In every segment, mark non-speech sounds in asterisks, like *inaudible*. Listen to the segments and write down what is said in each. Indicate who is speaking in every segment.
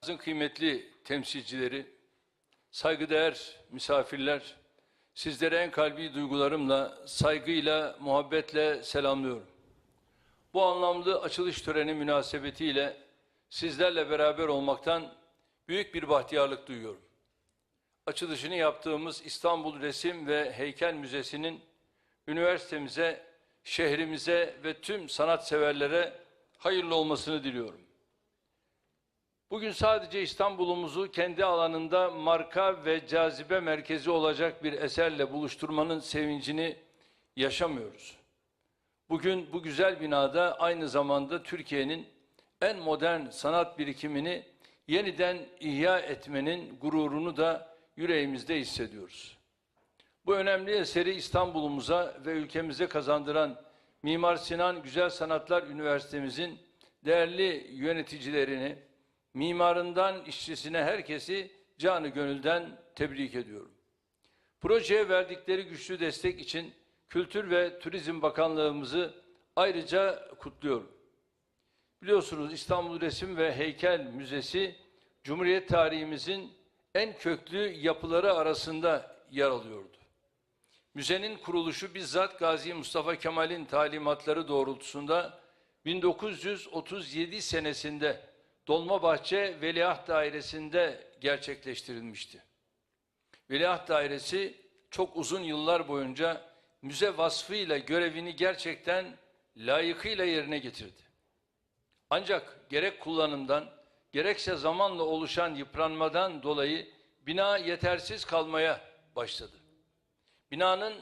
Speaker 1: Sizin kıymetli temsilcileri, saygıdeğer misafirler, sizlere en kalbi duygularımla, saygıyla, muhabbetle selamlıyorum. Bu anlamlı açılış töreni münasebetiyle sizlerle beraber olmaktan büyük bir bahtiyarlık duyuyorum. Açılışını yaptığımız İstanbul Resim ve Heykel Müzesi'nin üniversitemize, şehrimize ve tüm sanatseverlere hayırlı olmasını diliyorum. Bugün sadece İstanbul'umuzu kendi alanında marka ve cazibe merkezi olacak bir eserle buluşturmanın sevincini yaşamıyoruz. Bugün bu güzel binada aynı zamanda Türkiye'nin en modern sanat birikimini yeniden ihya etmenin gururunu da yüreğimizde hissediyoruz. Bu önemli eseri İstanbul'umuza ve ülkemize kazandıran Mimar Sinan Güzel Sanatlar Üniversitemizin değerli yöneticilerini, mimarından işçisine herkesi canı gönülden tebrik ediyorum. Projeye verdikleri güçlü destek için Kültür ve Turizm Bakanlığımızı ayrıca kutluyorum. Biliyorsunuz İstanbul Resim ve Heykel Müzesi Cumhuriyet tarihimizin en köklü yapıları arasında yer alıyordu. Müzenin kuruluşu bizzat Gazi Mustafa Kemal'in talimatları doğrultusunda 1937 senesinde Dolmabahçe Veliaht Dairesi'nde gerçekleştirilmişti. Veliaht Dairesi çok uzun yıllar boyunca müze vasfıyla görevini gerçekten layıkıyla yerine getirdi. Ancak gerek kullanımdan, gerekse zamanla oluşan yıpranmadan dolayı bina yetersiz kalmaya başladı. Binanın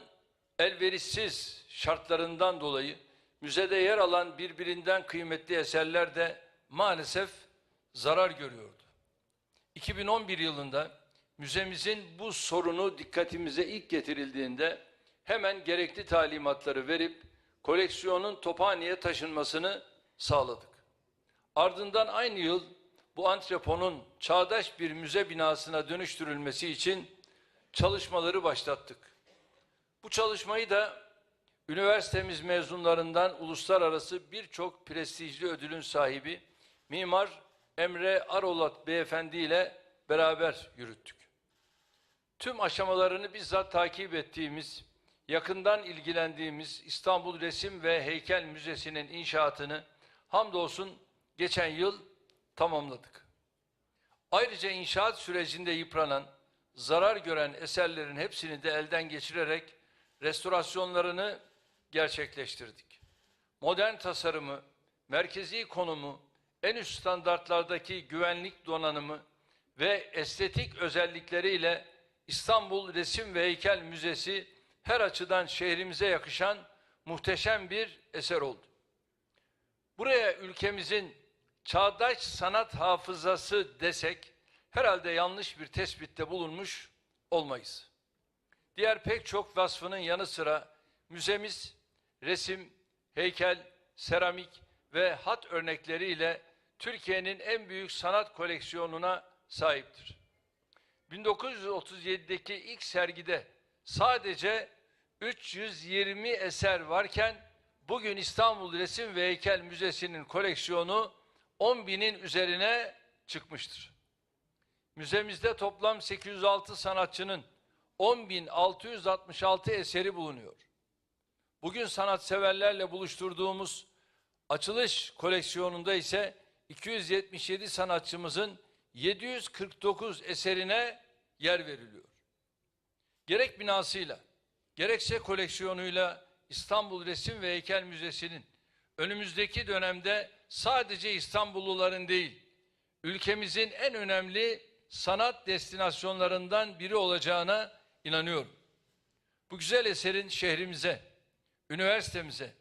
Speaker 1: elverişsiz şartlarından dolayı müzede yer alan birbirinden kıymetli eserler de maalesef zarar görüyordu. 2011 yılında müzemizin bu sorunu dikkatimize ilk getirildiğinde hemen gerekli talimatları verip koleksiyonun Tophane'ye taşınmasını sağladık. Ardından aynı yıl bu antreponun çağdaş bir müze binasına dönüştürülmesi için çalışmaları başlattık. Bu çalışmayı da üniversitemiz mezunlarından uluslararası birçok prestijli ödülün sahibi Mimar Emre Arolat Beyefendi ile beraber yürüttük. Tüm aşamalarını bizzat takip ettiğimiz, yakından ilgilendiğimiz İstanbul Resim ve Heykel Müzesi'nin inşaatını hamdolsun geçen yıl tamamladık. Ayrıca inşaat sürecinde yıpranan, zarar gören eserlerin hepsini de elden geçirerek restorasyonlarını gerçekleştirdik. Modern tasarımı, merkezi konumu, en üst standartlardaki güvenlik donanımı ve estetik özellikleriyle İstanbul Resim ve Heykel Müzesi her açıdan şehrimize yakışan muhteşem bir eser oldu. Buraya ülkemizin çağdaş sanat hafızası desek herhalde yanlış bir tespitte bulunmuş olmayız. Diğer pek çok vasfının yanı sıra müzemiz resim, heykel, seramik ve hat örnekleriyle Türkiye'nin en büyük sanat koleksiyonuna sahiptir. 1937'deki ilk sergide sadece 320 eser varken bugün İstanbul Resim ve Heykel Müzesi'nin koleksiyonu 10 binin üzerine çıkmıştır. Müzemizde toplam 806 sanatçının 10.666 eseri bulunuyor. Bugün sanatseverlerle buluşturduğumuz açılış koleksiyonunda ise 277 sanatçımızın 749 eserine yer veriliyor. Gerek binasıyla, gerekse koleksiyonuyla İstanbul Resim ve Heykel Müzesi'nin önümüzdeki dönemde sadece İstanbulluların değil, ülkemizin en önemli sanat destinasyonlarından biri olacağına inanıyorum. Bu güzel eserin şehrimize, üniversitemize,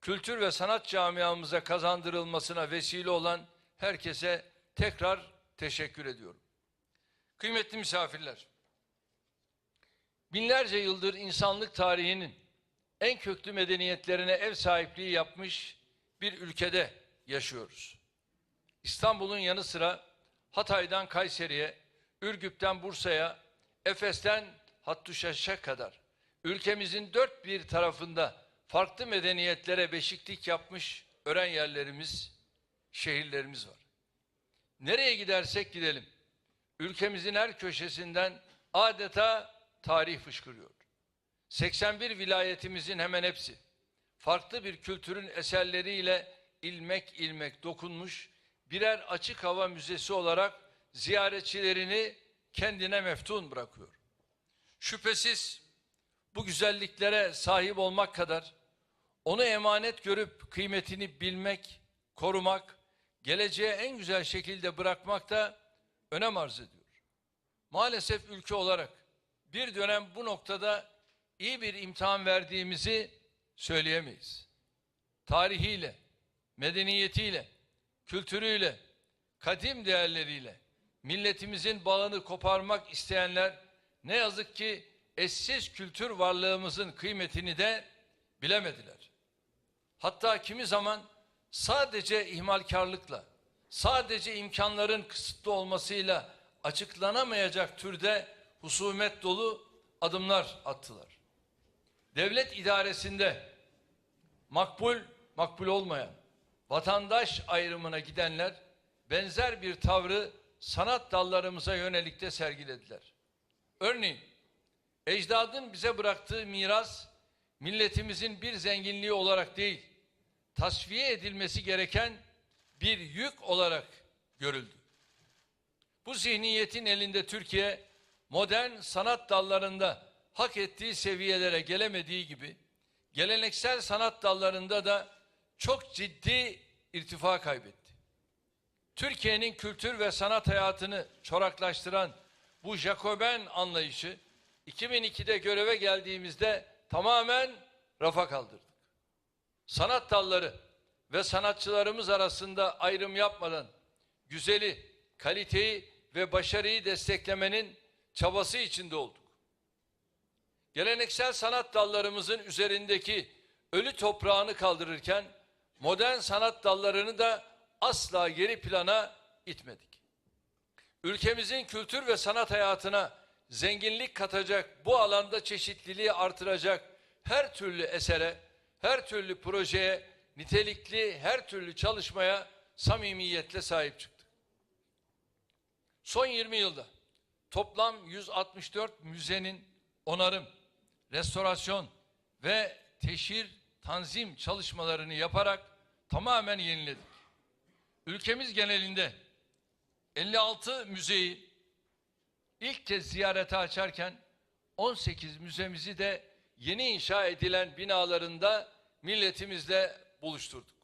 Speaker 1: kültür ve sanat camiamıza kazandırılmasına vesile olan herkese tekrar teşekkür ediyorum. Kıymetli misafirler, binlerce yıldır insanlık tarihinin en köklü medeniyetlerine ev sahipliği yapmış bir ülkede yaşıyoruz. İstanbul'un yanı sıra Hatay'dan Kayseri'ye, Ürgüp'ten Bursa'ya, Efes'ten Hattuşaş'a kadar ülkemizin dört bir tarafında farklı medeniyetlere beşiklik yapmış öğren yerlerimiz, şehirlerimiz var. nereye gidersek gidelim ülkemizin her köşesinden adeta tarih fışkırıyor. 81 vilayetimizin hemen hepsi farklı bir kültürün eserleriyle ilmek ilmek dokunmuş birer açık hava müzesi olarak ziyaretçilerini kendine meftun bırakıyor. Şüphesiz bu güzelliklere sahip olmak kadar onu emanet görüp kıymetini bilmek, korumak, geleceğe en güzel şekilde bırakmak da önem arz ediyor. Maalesef ülke olarak bir dönem bu noktada iyi bir imtihan verdiğimizi söyleyemeyiz. Tarihiyle, medeniyetiyle, kültürüyle, kadim değerleriyle milletimizin bağını koparmak isteyenler ne yazık ki eşsiz kültür varlığımızın kıymetini de bilemediler. Hatta kimi zaman sadece ihmalkarlıkla, sadece imkanların kısıtlı olmasıyla açıklanamayacak türde husumet dolu adımlar attılar. Devlet idaresinde makbul, makbul olmayan, vatandaş ayrımına gidenler benzer bir tavrı sanat dallarımıza yönelik de sergilediler. Örneğin ecdadın bize bıraktığı miras milletimizin bir zenginliği olarak değil, tasfiye edilmesi gereken bir yük olarak görüldü. Bu zihniyetin elinde Türkiye modern sanat dallarında hak ettiği seviyelere gelemediği gibi geleneksel sanat dallarında da çok ciddi irtifa kaybetti. Türkiye'nin kültür ve sanat hayatını çoraklaştıran bu Jacoben anlayışı 2002'de göreve geldiğimizde tamamen rafa kaldırdık. Sanat dalları ve sanatçılarımız arasında ayrım yapmadan güzeli, kaliteyi ve başarıyı desteklemenin çabası içinde olduk. Geleneksel sanat dallarımızın üzerindeki ölü toprağını kaldırırken modern sanat dallarını da asla geri plana itmedik. Ülkemizin kültür ve sanat hayatına zenginlik katacak, bu alanda çeşitliliği artıracak her türlü esere, her türlü projeye, nitelikli her türlü çalışmaya samimiyetle sahip çıktık. Son 20 yılda toplam 164 müzenin onarım, restorasyon ve teşhir, tanzim çalışmalarını yaparak tamamen yeniledik. Ülkemiz genelinde 56 müzeyi ilk kez ziyarete açarken 18 müzemizi de yeni inşa edilen binalarında milletimizle buluşturduk.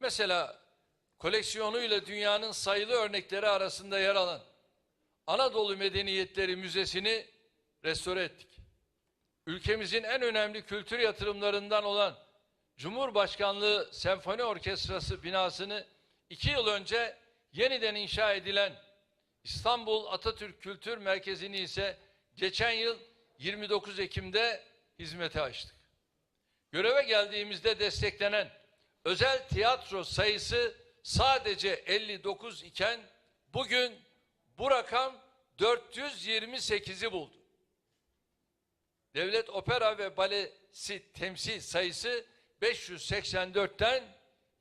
Speaker 1: Mesela koleksiyonuyla dünyanın sayılı örnekleri arasında yer alan Anadolu Medeniyetleri Müzesi'ni restore ettik. Ülkemizin en önemli kültür yatırımlarından olan Cumhurbaşkanlığı Senfoni Orkestrası binasını iki yıl önce yeniden inşa edilen İstanbul Atatürk Kültür Merkezi'ni ise geçen yıl 29 Ekim'de hizmete açtık. Göreve geldiğimizde desteklenen özel tiyatro sayısı sadece 59 iken bugün bu rakam 428'i buldu. Devlet opera ve balesi temsil sayısı 584'ten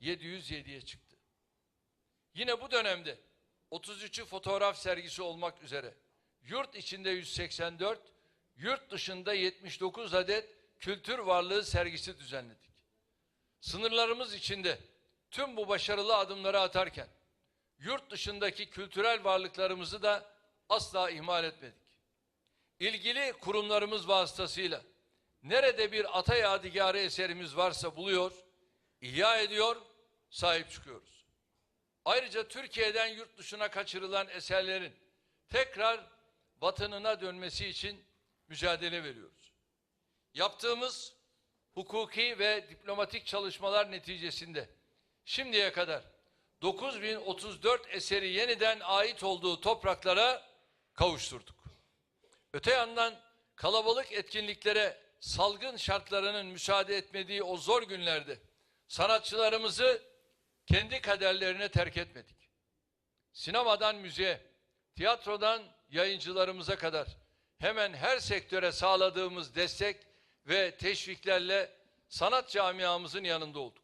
Speaker 1: 707'ye çıktı. Yine bu dönemde 33'ü fotoğraf sergisi olmak üzere yurt içinde 184, yurt dışında 79 adet kültür varlığı sergisi düzenledik. Sınırlarımız içinde tüm bu başarılı adımları atarken yurt dışındaki kültürel varlıklarımızı da asla ihmal etmedik. İlgili kurumlarımız vasıtasıyla nerede bir ata yadigarı eserimiz varsa buluyor, ihya ediyor, sahip çıkıyoruz. Ayrıca Türkiye'den yurt dışına kaçırılan eserlerin tekrar vatanına dönmesi için mücadele veriyoruz. Yaptığımız hukuki ve diplomatik çalışmalar neticesinde şimdiye kadar 9034 eseri yeniden ait olduğu topraklara kavuşturduk. Öte yandan kalabalık etkinliklere salgın şartlarının müsaade etmediği o zor günlerde sanatçılarımızı kendi kaderlerine terk etmedik. Sinemadan müziğe, tiyatrodan yayıncılarımıza kadar hemen her sektöre sağladığımız destek ve teşviklerle sanat camiamızın yanında olduk.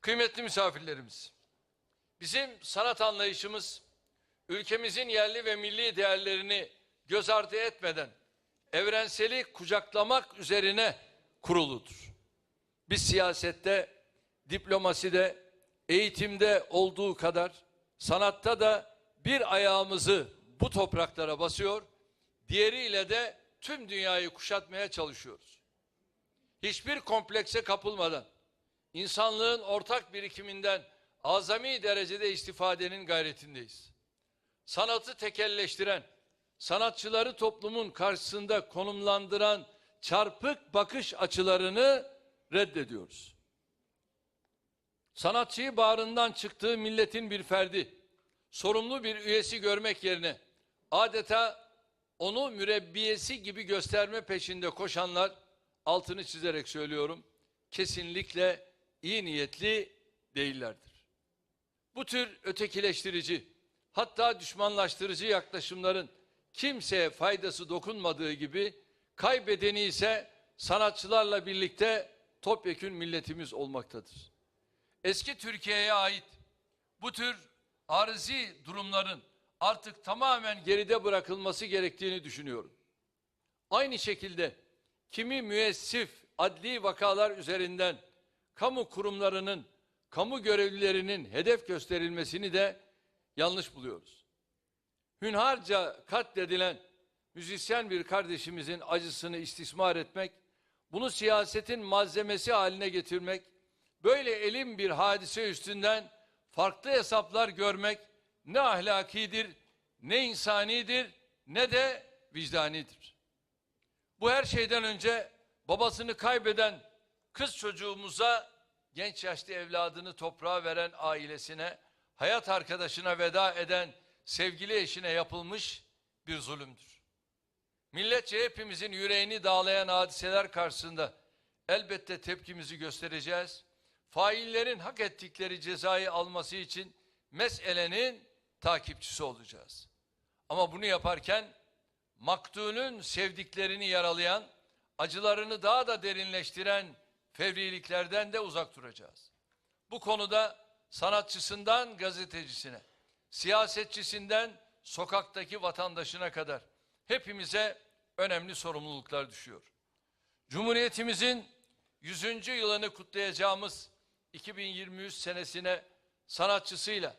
Speaker 1: Kıymetli misafirlerimiz, Bizim sanat anlayışımız ülkemizin yerli ve milli değerlerini göz ardı etmeden evrenseli kucaklamak üzerine kuruludur. Biz siyasette, diplomaside, eğitimde olduğu kadar sanatta da bir ayağımızı bu topraklara basıyor, diğeriyle de tüm dünyayı kuşatmaya çalışıyoruz. Hiçbir komplekse kapılmadan insanlığın ortak birikiminden azami derecede istifadenin gayretindeyiz. Sanatı tekelleştiren, sanatçıları toplumun karşısında konumlandıran çarpık bakış açılarını reddediyoruz. Sanatçıyı bağrından çıktığı milletin bir ferdi, sorumlu bir üyesi görmek yerine adeta onu mürebbiyesi gibi gösterme peşinde koşanlar altını çizerek söylüyorum kesinlikle iyi niyetli değillerdir. Bu tür ötekileştirici hatta düşmanlaştırıcı yaklaşımların kimseye faydası dokunmadığı gibi kaybedeni ise sanatçılarla birlikte topyekün milletimiz olmaktadır. Eski Türkiye'ye ait bu tür arızi durumların artık tamamen geride bırakılması gerektiğini düşünüyorum. Aynı şekilde kimi müessif adli vakalar üzerinden kamu kurumlarının, kamu görevlilerinin hedef gösterilmesini de yanlış buluyoruz. Hünharca katledilen müzisyen bir kardeşimizin acısını istismar etmek, bunu siyasetin malzemesi haline getirmek, böyle elim bir hadise üstünden farklı hesaplar görmek ne ahlakidir, ne insanidir, ne de vicdanidir. Bu her şeyden önce babasını kaybeden kız çocuğumuza, genç yaşta evladını toprağa veren ailesine, hayat arkadaşına veda eden sevgili eşine yapılmış bir zulümdür. Milletçe hepimizin yüreğini dağlayan hadiseler karşısında elbette tepkimizi göstereceğiz. Faillerin hak ettikleri cezayı alması için meselenin takipçisi olacağız. Ama bunu yaparken maktulün sevdiklerini yaralayan, acılarını daha da derinleştiren fevriliklerden de uzak duracağız. Bu konuda sanatçısından gazetecisine, siyasetçisinden sokaktaki vatandaşına kadar hepimize önemli sorumluluklar düşüyor. Cumhuriyetimizin 100. yılını kutlayacağımız 2023 senesine sanatçısıyla,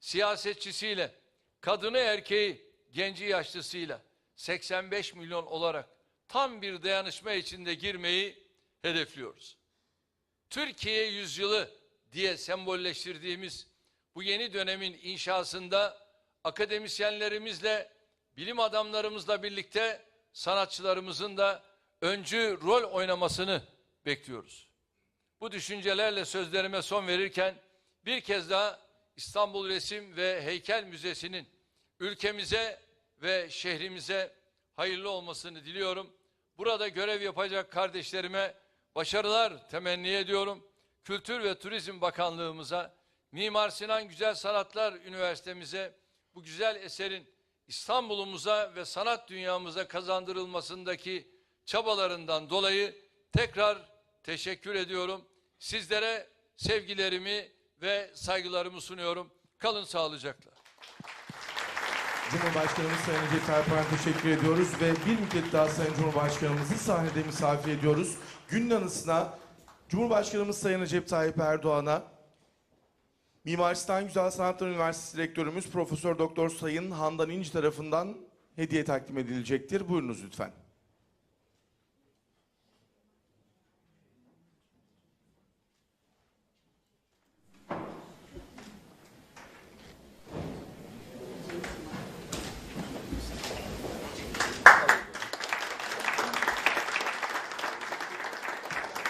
Speaker 1: siyasetçisiyle, kadını erkeği, genci yaşlısıyla 85 milyon olarak tam bir dayanışma içinde girmeyi hedefliyoruz. Türkiye yüzyılı diye sembolleştirdiğimiz bu yeni dönemin inşasında akademisyenlerimizle, bilim adamlarımızla birlikte sanatçılarımızın da öncü rol oynamasını bekliyoruz. Bu düşüncelerle sözlerime son verirken bir kez daha İstanbul Resim ve Heykel Müzesi'nin ülkemize ve şehrimize hayırlı olmasını diliyorum. Burada görev yapacak kardeşlerime başarılar temenni ediyorum. Kültür ve Turizm Bakanlığımıza, Mimar Sinan Güzel Sanatlar Üniversitemize bu güzel eserin İstanbul'umuza ve sanat dünyamıza kazandırılmasındaki çabalarından dolayı tekrar teşekkür ediyorum. Sizlere sevgilerimi ve saygılarımı sunuyorum. Kalın sağlıcakla.
Speaker 2: Cumhurbaşkanımız Sayın Recep Erdoğan'a teşekkür ediyoruz ve bir müddet daha Sayın Cumhurbaşkanımızı sahnede misafir ediyoruz. Günün anısına Cumhurbaşkanımız Sayın Recep Tayyip Erdoğan'a Mimar Sinan Güzel Sanatlar Üniversitesi Rektörümüz Profesör Doktor Sayın Handan İnci tarafından hediye takdim edilecektir. Buyurunuz lütfen.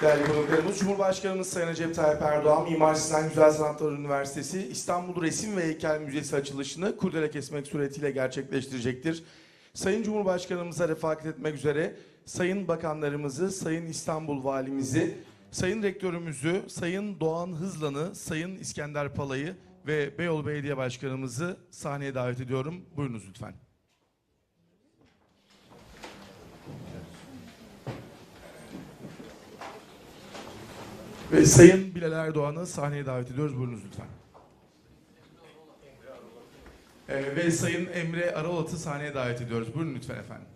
Speaker 2: Değerli konuklarımız, Cumhurbaşkanımız Sayın Recep Tayyip Erdoğan, Mimar Sinan Güzel Sanatlar Üniversitesi İstanbul Resim ve Heykel Müzesi açılışını kurdele kesmek suretiyle gerçekleştirecektir. Sayın Cumhurbaşkanımıza refakat etmek üzere Sayın Bakanlarımızı, Sayın İstanbul Valimizi, Sayın Rektörümüzü, Sayın Doğan Hızlan'ı, Sayın İskender Palay'ı ve Beyoğlu Belediye Başkanımızı sahneye davet ediyorum. Buyurunuz lütfen. Ve Sayın Bilal Erdoğan'ı sahneye davet ediyoruz. Buyurunuz lütfen. Ee, ve Sayın Emre Aralat'ı sahneye davet ediyoruz. Buyurun lütfen efendim.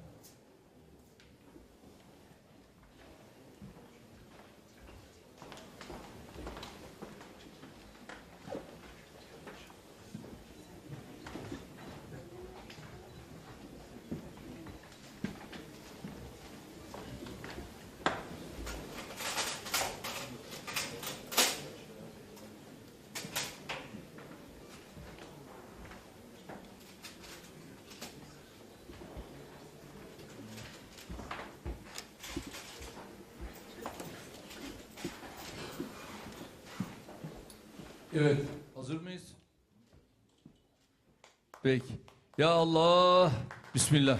Speaker 1: Evet. Hazır mıyız? Peki. Ya Allah. Bismillah.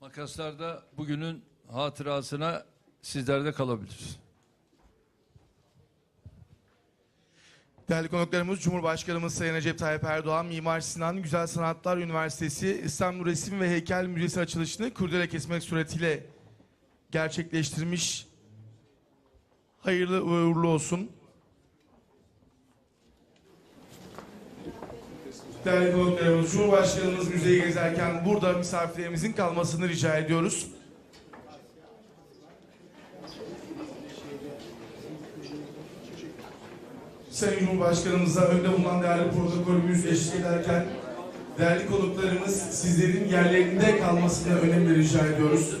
Speaker 1: Makaslarda bugünün hatırasına sizlerde kalabilir.
Speaker 2: Değerli konuklarımız Cumhurbaşkanımız Sayın Recep Tayyip Erdoğan, Mimar Sinan Güzel Sanatlar Üniversitesi İstanbul Resim ve Heykel Müzesi açılışını kurdele kesmek suretiyle gerçekleştirmiş. Hayırlı uğurlu olsun. Değerli konuklarımız, Cumhurbaşkanımız müzeyi gezerken burada misafirlerimizin kalmasını rica ediyoruz. Sayın Cumhurbaşkanımıza önde bulunan değerli protokolümüz eşlik ederken değerli konuklarımız sizlerin yerlerinde kalmasına önem rica ediyoruz.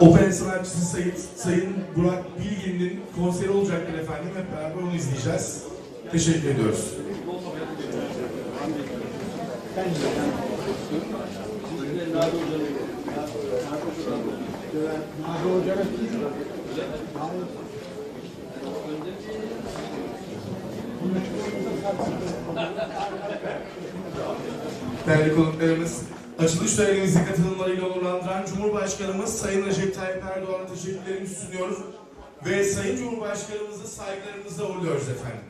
Speaker 2: Opera sanatçısı Sayın, Sayın Burak Bilgin'in konseri olacaktır efendim. Hep beraber onu izleyeceğiz. Teşekkür ediyoruz. *laughs* Değerli konuklarımız, açılış törenimizi katılımlarıyla onurlandıran Cumhurbaşkanımız Sayın Recep Tayyip Erdoğan'a teşekkürlerimizi sunuyoruz ve Sayın Cumhurbaşkanımızı saygılarımızla uğurluyoruz efendim.